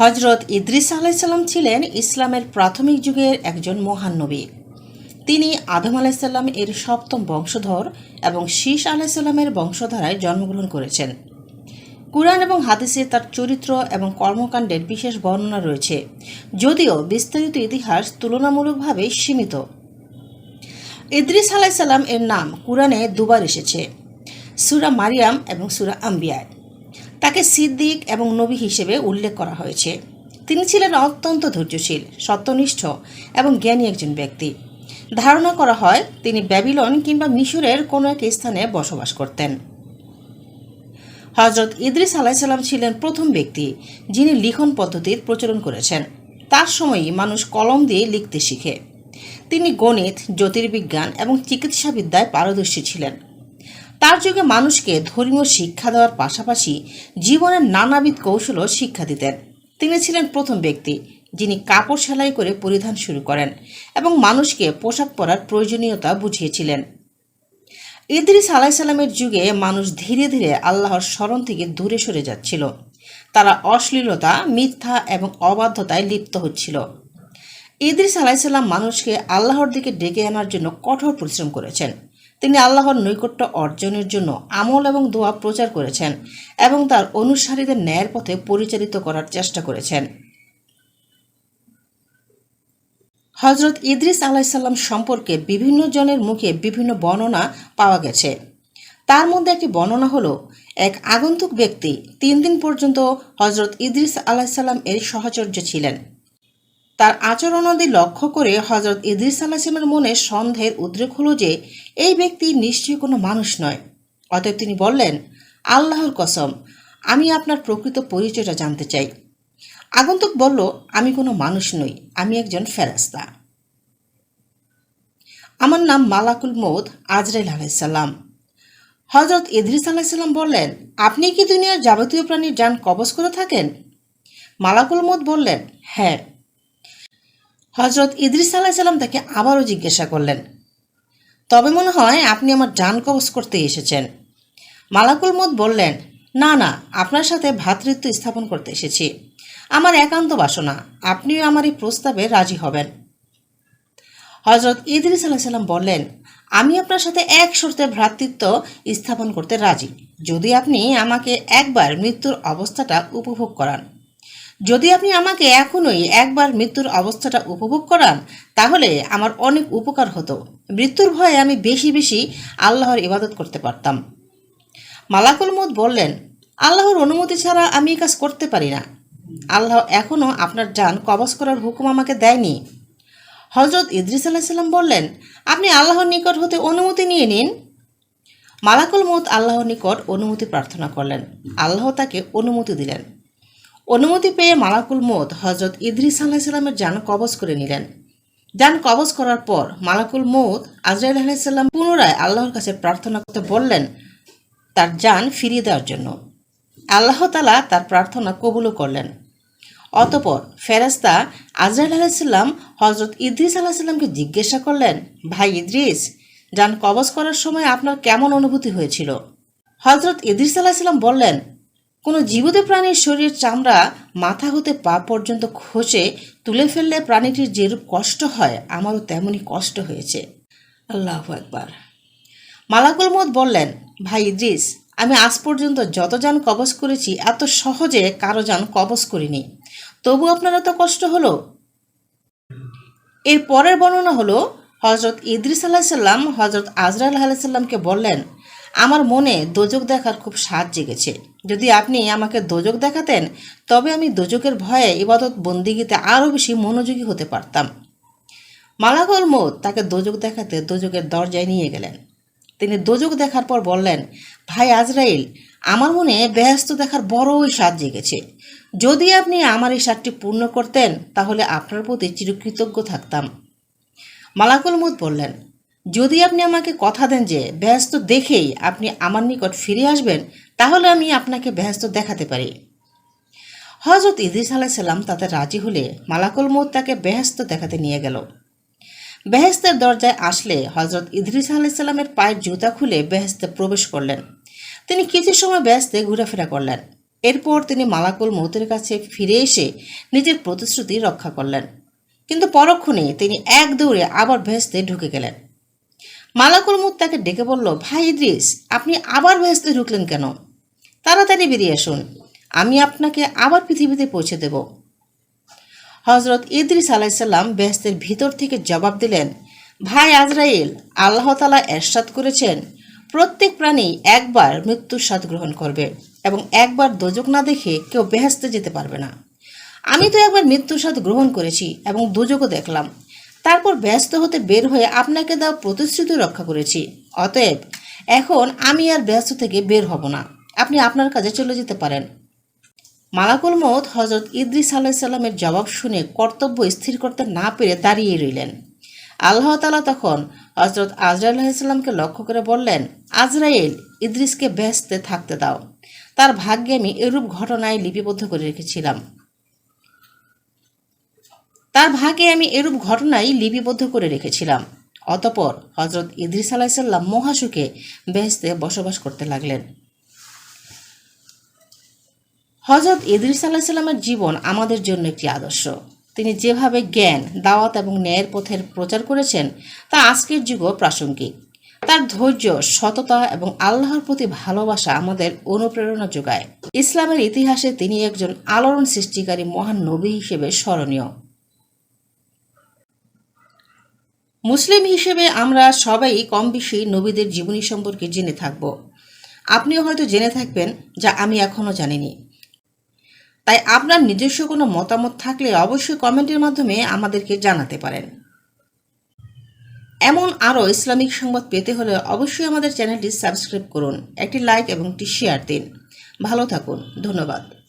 হজরত ইদ্রিস আলাইসাল্লাম ছিলেন ইসলামের প্রাথমিক যুগের একজন মহান নবী। তিনি আদম আলাইসাল্লাম এর সপ্তম বংশধর এবং শীষ আলাইসাল্লামের বংশধারায় জন্মগ্রহণ করেছেন। কুরআন এবং হাদিসে তার চরিত্র এবং কর্মকাণ্ডের বিশেষ বর্ণনা রয়েছে, যদিও বিস্তারিত ইতিহাস তুলনামূলকভাবে সীমিত। ইদ্রিস আলাইসাল্লাম এর নাম কুরআনে দুবার এসেছে। সুরা মারিয়াম এবং সুরা আম্বিয়ায়। তাকে সিদ্দিক এবং নবী হিসেবে উল্লেখ করা হয়েছে। তিনি ছিলেন অত্যন্ত ধৈর্যশীল, সত্যনিষ্ঠ এবং জ্ঞানী একজন ব্যক্তি। ধারণা করা হয়, তিনি ব্যাবিলন কিংবা মিশরের কোনো এক স্থানে বসবাস করতেন। হজরত ইদ্রিস আলাইসাল্লাম ছিলেন প্রথম ব্যক্তি যিনি লিখন পদ্ধতির প্রচলন করেছেন। তার সময়ই মানুষ কলম দিয়ে লিখতে শিখে। তিনি গণিত, জ্যোতির্বিজ্ঞান এবং চিকিৎসাবিদ্যায় পারদর্শী ছিলেন। তার যুগে মানুষকে ধর্মীয় শিক্ষা দেওয়ার পাশাপাশি জীবনের নানাবিধ কৌশলও শিক্ষা দিতেন। তিনি ছিলেন প্রথম ব্যক্তি, যিনি কাপড় সেলাই করে পরিধান শুরু করেন এবং মানুষকে পোশাক পরার প্রয়োজনীয়তা বুঝিয়েছিলেন। ইদ্রিস আলাইসাল্লামের যুগে মানুষ ধীরে ধীরে আল্লাহর স্মরণ থেকে দূরে সরে যাচ্ছিল। তারা অশ্লীলতা, মিথ্যা এবং অবাধ্যতায় লিপ্ত হচ্ছিল। ইদ্রিস আলাইসাল্লাম মানুষকে আল্লাহর দিকে ডেকে আনার জন্য কঠোর পরিশ্রম করেছেন। তিনি আল্লাহর নৈকট্য অর্জনের জন্য আমল এবং দোয়া প্রচার করেছেন এবং তার অনুসারীদের ন্যায়ের পথে পরিচালিত করার চেষ্টা করেছেন। হজরত ইদ্রিস আলাইসাল্লাম সম্পর্কে বিভিন্ন জনের মুখে বিভিন্ন বর্ণনা পাওয়া গেছে। তার মধ্যে একটি বর্ণনা হলো, এক আগন্তুক ব্যক্তি তিন দিন পর্যন্ত হজরত ইদ্রিস আলাইসাল্লাম এর সহচর্য ছিলেন। তার আচরণাদি লক্ষ্য করে হজরত ইদ্রিস আলাহিসের মনে সন্দেহের উদ্রেক হলো যে, এই ব্যক্তি নিশ্চয়ই কোনো মানুষ নয়। অতএব তিনি বললেন, আল্লাহর কসম, আমি আপনার প্রকৃত পরিচয়টা জানতে চাই। আগন্তুক বলল, আমি কোনো মানুষ নই, আমি একজন ফেরাস্তা আমার নাম মালাকুল মৌদ আজরাইল আলাইসাল্লাম হজরত ইদ্রিস আলাইসাল্লাম বললেন, আপনি কি দুনিয়ার যাবতীয় প্রাণীর যান কবজ করে থাকেন? মালাকুল মৌদ বললেন হ্যাঁ হজরত ইদ্রিস আলাহিসাল্লাম তাকে আবারও জিজ্ঞাসা করলেন, তবে মনে হয় আপনি আমার যান কবজ করতে এসেছেন? মালাকুল মত বললেন, না না, আপনার সাথে ভ্রাতৃত্ব স্থাপন করতে এসেছি। আমার একান্ত বাসনা, আপনিও আমার এই প্রস্তাবে রাজি হবেন। হজরত ইদ্রিস আলাহিসাল্লাম বললেন, আমি আপনার সাথে এক শর্তে ভ্রাতৃত্ব স্থাপন করতে রাজি। যদি আপনি আমাকে একবার মৃত্যুর অবস্থাটা উপভোগ করান যদি আপনি আমাকে এখনই একবার মৃত্যুর অবস্থাটা উপভোগ করান, তাহলে আমার অনেক উপকার হতো। মৃত্যুর ভয়ে আমি বেশি বেশি আল্লাহর ইবাদত করতে পারতাম। মালাকুল মত বললেন, আল্লাহর অনুমতি ছাড়া আমি কাজ করতে পারি না। আল্লাহ এখনও আপনার যান কবজ করার হুকুম আমাকে দেয়নি। হজরত ইদ্রিস আলাহিসাল্লাম বললেন, আপনি আল্লাহর নিকট হতে অনুমতি নিয়ে নিন। মালাকুল মত আল্লাহর নিকট অনুমতি প্রার্থনা করলেন। আল্লাহ তাকে অনুমতি দিলেন। অনুমতি পেয়ে মালাকুল মত হজরত ইদ্রিস আলাহিসাল্লামের যান কবজ করে নিলেন। যান কবজ করার পর মালাকুল মৌত আজরাইল আলাহিসাল্লাম পুনরায় আল্লাহর কাছে প্রার্থনা করতে বললেন তার যান ফিরিয়ে দেওয়ার জন্য। আল্লাহ তালা তার প্রার্থনা কবুলও করলেন। অতপর ফেরাস্তা আজরাইল আলাহিসাল্লাম হজরত ইদ্রিস আলাহিসাল্লামকে জিজ্ঞাসা করলেন, ভাই ইদ্রিস, যান কবজ করার সময় আপনার কেমন অনুভূতি হয়েছিল? হজরত ইদ্রিস আলাহিসাল্লাম বললেন কোনো জীবিত প্রাণীর শরীর চামড়া মাথা হতে পা পর্যন্ত খসে, তুলে ফেললে প্রাণীটির যেরূপ কষ্ট হয়, আমারও তেমনই কষ্ট হয়েছে। আল্লাহ একবার মালাকুল মত বললেন, ভাই ইদ্রিস, আমি আজ পর্যন্ত যত যান কবজ করেছি, এত সহজে কারও যান কবজ করিনি। তবু আপনার এত কষ্ট হলো? এর পরের বর্ণনা হলো হজরত ইদ্রিস আলাহিসাল্লাম হজরত আজরাল আলাহিসাল্লামকে বললেন আমার মনে দোজক দেখার খুব স্বাদ জেগেছে। যদি আপনি আমাকে দোজক দেখাতেন, তবে আমি দোজকের ভয়ে ইবাদত বন্দিগিতে আরও বেশি মনোযোগী হতে পারতাম। মালাকল মত তাকে দোজক দেখাতে দোজকের দরজায় নিয়ে গেলেন। তিনি দোজক দেখার পর বললেন, ভাই আজরাইল, আমার মনে ব্যস্ত দেখার বড়ই স্বাদ জেগেছে। যদি আপনি আমার এই স্বাদটি পূর্ণ করতেন, তাহলে আপনার প্রতি চিরকৃতজ্ঞ থাকতাম। মালাকুল মুদ বললেন যদি আপনি আমাকে কথা দেন যে ব্যস্ত দেখেই আপনি আমার নিকট ফিরে আসবেন, তাহলে আমি আপনাকে ব্যস্ত দেখাতে পারি। হজরত ইদ্রিস আলাইসাল্লাম তাতে রাজি হলে মালাকুল মত তাকে বেহেস্ত দেখাতে নিয়ে গেল। বেহেস্তের দরজায় আসলে হজরত ইদ্রিস আলাইসাল্লামের পায়ের জুতা খুলে বেহেস্তে প্রবেশ করলেন। তিনি কিছু সময় ব্যস্তে ঘোরাফেরা করলেন। এরপর তিনি মালাকুল মৌতের কাছে ফিরে এসে নিজের প্রতিশ্রুতি রক্ষা করলেন। কিন্তু পরক্ষণে তিনি এক দৌড়ে আবার ভেস্তে ঢুকে গেলেন। মালাকুল মৌত তাকে ডেকে বলল, ভাই ইদ্রিস, আপনি আবার ভেস্তে ঢুকলেন কেন? তাড়াতাড়ি বেরিয়ে আসুন। আমি আপনাকে আবার পৃথিবীতে পৌঁছে দেব। হজরত ইদ্রিস আলাইসাল্লাম বেহেস্তের ভিতর থেকে জবাব দিলেন, ভাই আজরাইল, আল্লাহ তালা এরশাদ করেছেন, প্রত্যেক প্রাণী একবার মৃত্যুর স্বাদ গ্রহণ করবে এবং একবার দোজক না দেখে কেউ বেহেস্তে যেতে পারবে না। আমি তো একবার মৃত্যুর স্বাদ গ্রহণ করেছি এবং দুযোগও দেখলাম। তারপর ব্যস্ত হতে বের হয়ে আপনাকে দেওয়া প্রতিশ্রুতি রক্ষা করেছি। অতএব, এখন আমি আর ব্যস্ত থেকে বের হব না। আপনি আপনার কাজে চলে যেতে পারেন। মালাকুল মত হজরত ইদ্রিস আলাইসাল্লামের জবাব শুনে কর্তব্য স্থির করতে না পেরে দাঁড়িয়ে রইলেন। আল্লাহ তালা তখন হজরত আজরাইল আলাইসাল্লামকে লক্ষ্য করে বললেন, আজরাইল, ইদ্রিসকে ব্যস্তে থাকতে দাও। তার ভাগ্যে আমি এরূপ ঘটনায় লিপিবদ্ধ করে রেখেছিলাম। তার ভাগে আমি এরূপ ঘটনাই লিপিবদ্ধ করে রেখেছিলাম। অতপর হজরত ইদ্রিস আলাইসাল্লাম মহাসুখে বেহেস্তে বসবাস করতে লাগলেন। হজরত ইদ্রিস আলাহিসাল্লামের জীবন আমাদের জন্য একটি আদর্শ। তিনি যেভাবে জ্ঞান, দাওয়াত এবং ন্যায়ের পথের প্রচার করেছেন, তা আজকের যুগও প্রাসঙ্গিক। তার ধৈর্য, সততা এবং আল্লাহর প্রতি ভালোবাসা আমাদের অনুপ্রেরণা যোগায়। ইসলামের ইতিহাসে তিনি একজন আলোড়ন সৃষ্টিকারী মহান নবী হিসেবে স্মরণীয়। মুসলিম হিসেবে আমরা সবাই কম বেশি নবীদের জীবনী সম্পর্কে জেনে থাকব। আপনিও হয়তো জেনে থাকবেন যা আমি এখনও জানিনি। তাই আপনার নিজস্ব কোনো মতামত থাকলে অবশ্যই কমেন্টের মাধ্যমে আমাদেরকে জানাতে পারেন। এমন আরও ইসলামিক সংবাদ পেতে হলে অবশ্যই আমাদের চ্যানেলটি সাবস্ক্রাইব করুন, একটি লাইক এবং একটি শেয়ার দিন। ভালো থাকুন, ধন্যবাদ।